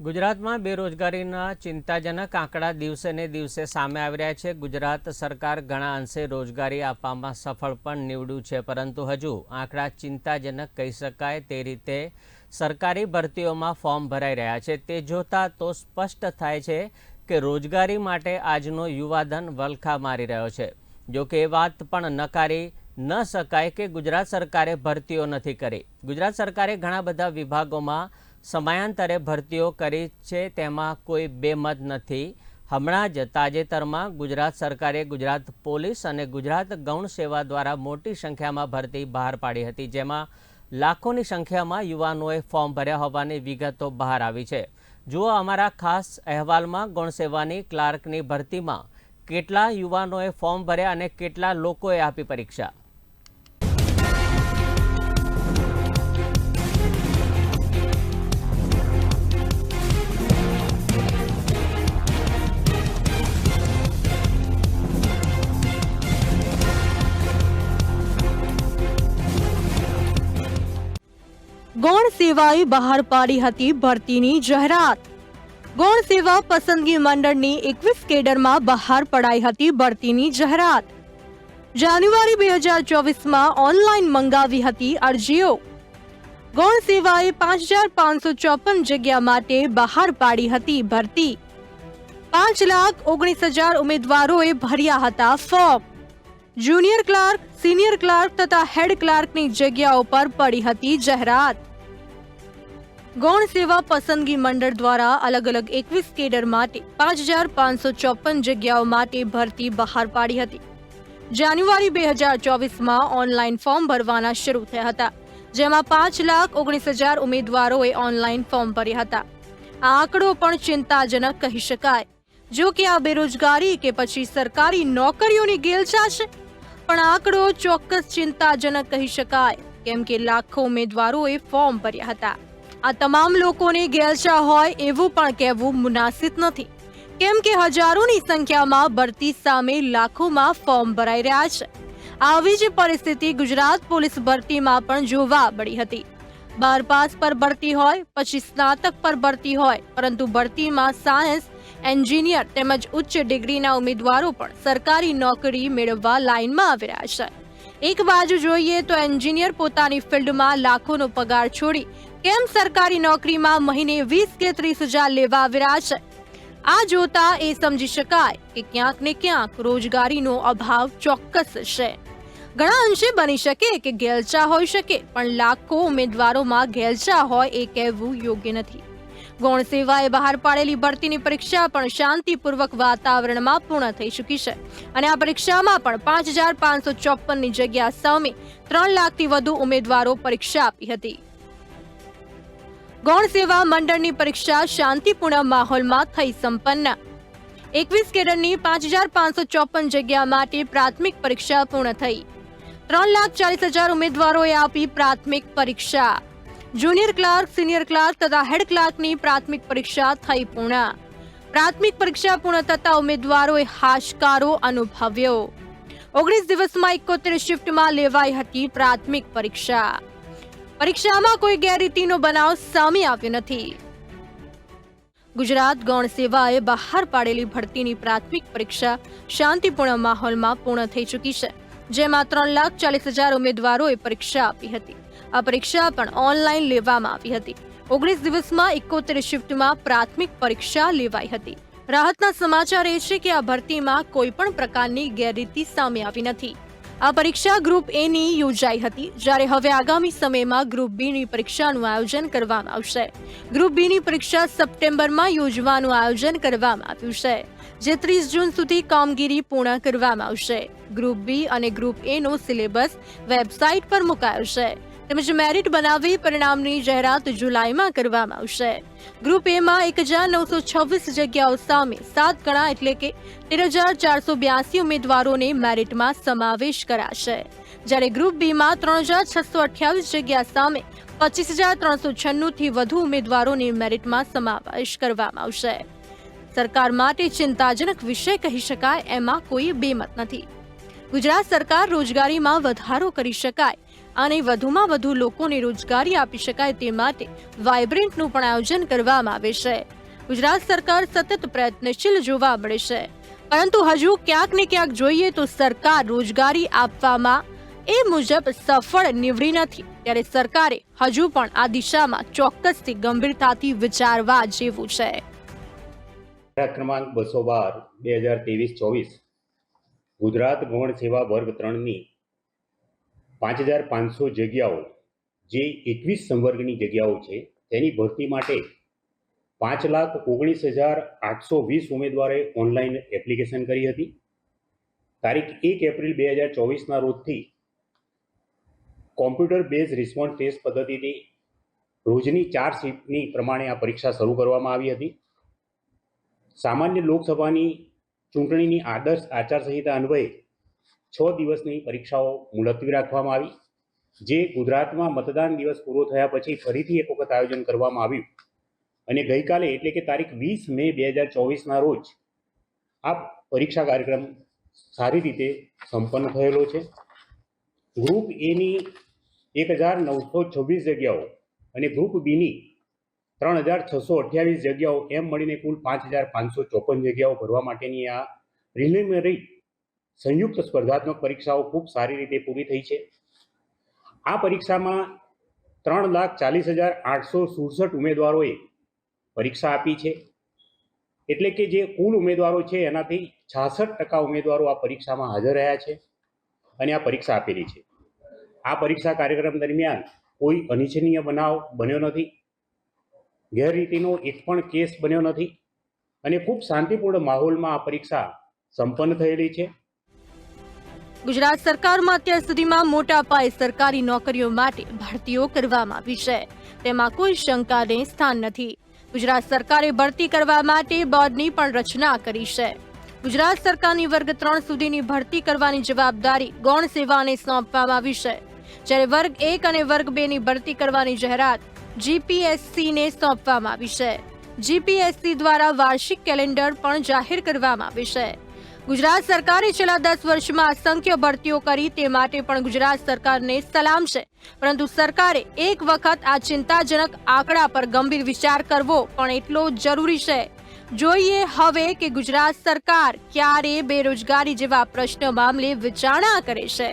ગુજરાતમાં બેરોજગારીના ચિંતાજનક આંકડા દિવસે ને દિવસે સામે આવી રહ્યા છે. ગુજરાત સરકાર ઘણા અંશે રોજગારી આપવામાં સફળ પણ નીવડ્યું છે, પરંતુ હજુ આંકડા ચિંતાજનક કહી શકાય તે રીતે સરકારી ભરતીઓમાં ફોર્મ ભરાઈ રહ્યા છે. તે જોતાં તો સ્પષ્ટ થાય છે કે રોજગારી માટે આજનો યુવાધન વલખા મારી રહ્યો છે. જો કે એ વાત પણ નકારી ન શકાય કે ગુજરાત સરકારે ભરતીઓ નથી કરી. ગુજરાત સરકારે ઘણા બધા વિભાગોમાં સમયાંતરે ભરતીઓ કરી છે, તેમાં કોઈ બેમત નથી. હમણાં જ તાજેતરમાં ગુજરાત સરકારે ગુજરાત પોલીસ અને ગુજરાત ગૌણ સેવા દ્વારા મોટી સંખ્યામાં ભરતી બહાર પાડી હતી, જેમાં લાખોની સંખ્યામાં યુવાનોએ ફોર્મ ભર્યા હોવાની વિગતો બહાર આવી છે. જુઓ અમારા ખાસ અહેવાલમાં ગૌણ સેવાની ક્લાર્કની ભરતીમાં કેટલા યુવાનોએ ફોર્મ ભર્યા અને કેટલા લોકોએ આપી પરીક્ષા. સેવાએ બહાર પાડી હતી ભરતીની જાહેરાત. ગૌણ સેવા પસંદગી મંડળની એકવીસ કેડરમાં બહાર પડાઈ હતી ભરતીની જાહેરાત. જાન્યુઆરી બે હજાર ચોવીસમાં ઓનલાઈન મંગાવી હતી અરજીઓ. ગૌણ સેવાએ પાંચ હજાર પાંચસો ચોપન જગ્યા માટે બહાર પાડી હતી ભરતી. પાંચ લાખ ઓગણીસ હજાર ઉમેદવારોએ ભર્યા હતા form. Junior clerk, senior clerk તથા હેડ ક્લાર્કની જગ્યાઓ પર પડી હતી જાહેરાત. ગૌણ સેવા પસંદગી મંડળ દ્વારા અલગ અલગ એકવીસ કેડર માટે પાંચ હજાર પાંચસો ચોપન જગ્યાઓ માટે ભરતી બહાર પાડી હતી. જાન્યુઆરી બે હજાર ચોવીસમાં ઓનલાઈન ફોર્મ ભરવાના શરૂ થયા હતા, જેમાં પાંચ લાખ ઓગણીસ હજાર ઉમેદવારોએ ઓનલાઈન ફોર્મ ભર્યા હતા. આ આંકડો પણ ચિંતાજનક કહી શકાય. જો કે આ બેરોજગારી કે પછી સરકારી નોકરીઓની ગેલછા છે? પણ આંકડો ચોક્કસ ચિંતાજનક કહી શકાય, કેમ કે લાખો ઉમેદવારોએ ફોર્મ ભર્યા હતા. આ તમામ લોકોને ગેરશા હોય એવું પણ કહેવું મુનાસિબ નથી. કેમ કે હજારોની સંખ્યામાં ભરતી સામે લાખોમાં ફોર્મ ભરાઈ રહ્યા છે. આવી જ પરિસ્થિતિ ગુજરાત પોલીસ ભરતીમાં પણ જોવા મળી હતી. બાર પાસ પર ભરતી હોય, પછી સ્નાતક પર ભરતી હોય, પરંતુ ભરતીમાં સાયન્સ, એન્જિનિયર તેમજ ઉચ્ચ ડિગ્રીના ઉમેદવારો પણ સરકારી નોકરી મેળવવા લાઇનમાં આવી રહ્યા છે. એક બાજુ જોઈએ તો એન્જિનિયર પોતાની ફિલ્ડમાં લાખોનો પગાર છોડી કેમ સરકારી નોકરીમાં મહિને વીસ કે ત્રીસ હજાર લેવા છે આ જોતા એ સમજી શકાય કે ક્યાંક ને ક્યાંક રોજગારીનો અભાવ ચોક્કસ છે. ઘણા અંશે બની શકે કે ગેલચા હોઈ શકે, પણ લાખો ઉમેદવારોમાં ગેલચા હોય એ કહેવું યોગ્ય નથી. ગૌણ સેવાએ બહાર પાડેલી ભરતીની પરીક્ષા પણ શાંતિપૂર્વક વાતાવરણમાં પૂર્ણ થઈ ચૂકી છે. અને આ પરીક્ષામાં પણ પાંચ હજાર પાંચસો ચોપનની જગ્યા સામે ત્રણ લાખથી વધુ ઉમેદવારો પરીક્ષા આપી હતી. ગૌણ સેવા મંડળની પરીક્ષા શાંતિપૂર્ણ માહોલમાં થઈ સંપન્ન. એકવીસ કેડરની પાંચ હજાર પાંચસો ચોપન જગ્યા માટે પ્રાથમિક પરીક્ષા પૂર્ણ થઈ. ત્રણ લાખ ચાલીસ હજાર ઉમેદવારોએ આપી પ્રાથમિક પરીક્ષા. જુનિયર ક્લાર્ક, સિનિયર ક્લાર્ક તથા હેડ ક્લાર્કની પ્રાથમિક પરીક્ષા થઈ પૂર્ણ. પ્રાથમિક પરીક્ષા પૂર્ણ થતા ઉમેદવારોએ હાશકારો અનુભવ્યો. ઓગણીસ દિવસમાં એકોતેર શિફ્ટમાં લેવાઈ હતી પ્રાથમિક પરીક્ષા. પરીક્ષામાં કોઈ ગેરરીતિનો બનાવ સામે આવ્યો નથી. ગુજરાત ગૌણ સેવાએ બહાર પાડેલી ભરતીની પ્રાથમિક પરીક્ષા શાંતિપૂર્ણ માહોલમાં પૂર્ણ થઈ ચૂકી છે, જેમાં ત્રણ લાખ ચાલીસ હજાર ઉમેદવારોએ પરીક્ષા આપી હતી. આ પરીક્ષા પણ ઓનલાઈન લેવામાં આવી હતી. ઓગણીસ દિવસમાં એકોતેર શિફ્ટમાં પ્રાથમિક પરીક્ષા લેવાઈ હતી. રાહતના સમાચાર એ છે કે આ ભરતીમાં કોઈ પણ પ્રકારની ગેરરીતિ સામે આવી નથી. આ પરીક્ષા ગ્રુપ એ ની યોજાઈ હતી, જ્યારે હવે આગામી સમયમાં ગ્રુપ બી ની પરીક્ષાનું આયોજન કરવામાં આવશે. ગ્રુપ બી ની પરીક્ષા સપ્ટેમ્બરમાં યોજવાનું આયોજન કરવામાં આવ્યું છે, જે ત્રીસ જૂન સુધી કામગીરી પૂર્ણ કરવામાં આવશે. ગ્રુપ બી અને ગ્રુપ એ નો સિલેબસ વેબસાઇટ પર મુકાયો છે. તેમજ મેરિટ બનાવી પરિણામની જાહેરાત જુલાઈમાં કરવામાં આવશે. ગ્રુપ એમાં એક હજાર નવસો છવ્વીસ જગ્યાઓ સામે સાત ગણા એટલે કે તેર હજાર ચારસો બ્યાસી ઉમેદવારોને મેરિટમાં સમાવેશ કરાશે. જ્યારે ગ્રુપ બીમાં ત્રણ હજાર છસો અઠ્યાવીસ જગ્યા સામે પચીસ હજાર ત્રણસો છન્નુંથી વધુ ઉમેદવારોને મેરિટમાં સમાવેશ કરવામાં આવશે. સરકાર માટે ચિંતાજનક વિષય કહી શકાય, એમાં કોઈ બેમત નથી. ગુજરાત સરકાર રોજગારીમાં વધારો કરી શકાય અને વધુમાં વધુ લોકોને રોજગારી આપી શકાય તે માટે વાયબ્રન્ટનું પણ આયોજન કરવામાં આવે છે. ગુજરાત સરકાર સતત પ્રયત્નશીલ જોવા મળે છે. પરંતુ હજુ ક્યાંક ને ક્યાંક જોઈએ તો સરકાર રોજગારી આપવામાં એ મુજબ સફળ નીવડી નથી. ત્યારે સરકારે હજુ પણ આ દિશામાં ચોક્કસથી ગંભીરતાથી વિચારવા જેવું છે. ક્રમાંક બસો બાર, બે હજાર ચોવીસ. ગુજરાત ગૌણ સેવા વર્ગ ત્રણની પાંચ હજાર પાંચસો જગ્યાઓ જે એકવીસ સંવર્ગની જગ્યાઓ છે, તેની ભરતી માટે પાંચ લાખ ઓગણીસ હજાર આઠસો વીસ ઉમેદવારે ઓનલાઈન એપ્લિકેશન કરી હતી. તારીખ એક એપ્રિલ બે હજાર ચોવીસના રોજથી કોમ્પ્યુટર બેઝ રિસ્પોન્સ ટેસ્ટ પદ્ધતિથી રોજની ચાર સીટની પ્રમાણે આ પરીક્ષા શરૂ કરવામાં આવી હતી. સામાન્ય લોકસભાની ચૂંટણીની આદર્શ આચારસંહિતા અન્વયે છ દિવસની પરીક્ષાઓ મુલતવી રાખવામાં આવી, જે ગુજરાતમાં મતદાન દિવસ પૂરો થયા પછી ફરીથી એક વખત આયોજન કરવામાં આવ્યું. અને ગઈકાલે, એટલે કે તારીખ વીસ મે બે હજાર ચોવીસના રોજ, આ પરીક્ષા કાર્યક્રમ સારી રીતે સંપન્ન થયેલો છે. ગ્રુપ એની એક હજાર નવસો છવ્વીસ જગ્યાઓ અને ગ્રુપ બીની ત્રણ હજાર છસો અઠ્યાવીસ જગ્યાઓ એમ મળીને કુલ પાંચ હજાર પાંચસો ચોપન જગ્યાઓ ભરવા માટેની આ પ્રિલિમિનરી સંયુક્ત સ્પર્ધાત્મક પરીક્ષાઓ ખૂબ સારી રીતે પૂરી થઈ છે. આ પરીક્ષામાં ત્રણ લાખ ચાલીસ હજાર આઠસો સુડસઠ ઉમેદવારોએ પરીક્ષા આપી છે. એટલે કે જે કુલ ઉમેદવારો છે, એનાથી છાસઠ ટકા ઉમેદવારો આ પરીક્ષામાં હાજર રહ્યા છે અને આ પરીક્ષા આપેલી છે. આ પરીક્ષા કાર્યક્રમ દરમિયાન કોઈ અનિચ્છનીય બનાવ બન્યો નથી, ગેરરીતિનો એક પણ કેસ બન્યો નથી અને ખૂબ શાંતિપૂર્ણ માહોલમાં આ પરીક્ષા સંપન્ન થયેલી છે. ગુજરાત સરકારમાં અત્યાર સુધીમાં મોટા પાયે સરકારી નોકરીઓ માટે ભરતીઓ કરવામાં આવી છે. તેમાં કોઈ શંકાને સ્થાન નથી. ગુજરાત સરકારે ભરતી કરવા માટે બોર્ડની પણ રચના કરી છે. ગુજરાત સરકારની વર્ગ ત્રણ સુધીની ભરતી કરવાની જવાબદારી ગૌણ સેવાને સોંપવામાં આવી છે. જ્યારે વર્ગ એક અને વર્ગ બે ની ભરતી કરવાની જાહેરાત જીપીએસસીને સોંપવામાં આવી છે. જીપીએસસી દ્વારા વાર્ષિક કેલેન્ડર પણ જાહેર કરવામાં આવી છે. ગુજરાત સરકારે છેલ્લા દસ વર્ષમાં અસંખ્ય ભરતીઓ કરી, તે માટે પણ ગુજરાત સરકારને સલામ છે. પરંતુ સરકારે એક વખત આ ચિંતાજનક આંકડા પર ગંભીર વિચાર કરવો પણ એટલો જરૂરી છે. જોઈએ હવે કે ગુજરાત સરકાર ક્યારે બેરોજગારી જેવા પ્રશ્ન મામલે વિચારણા કરે છે.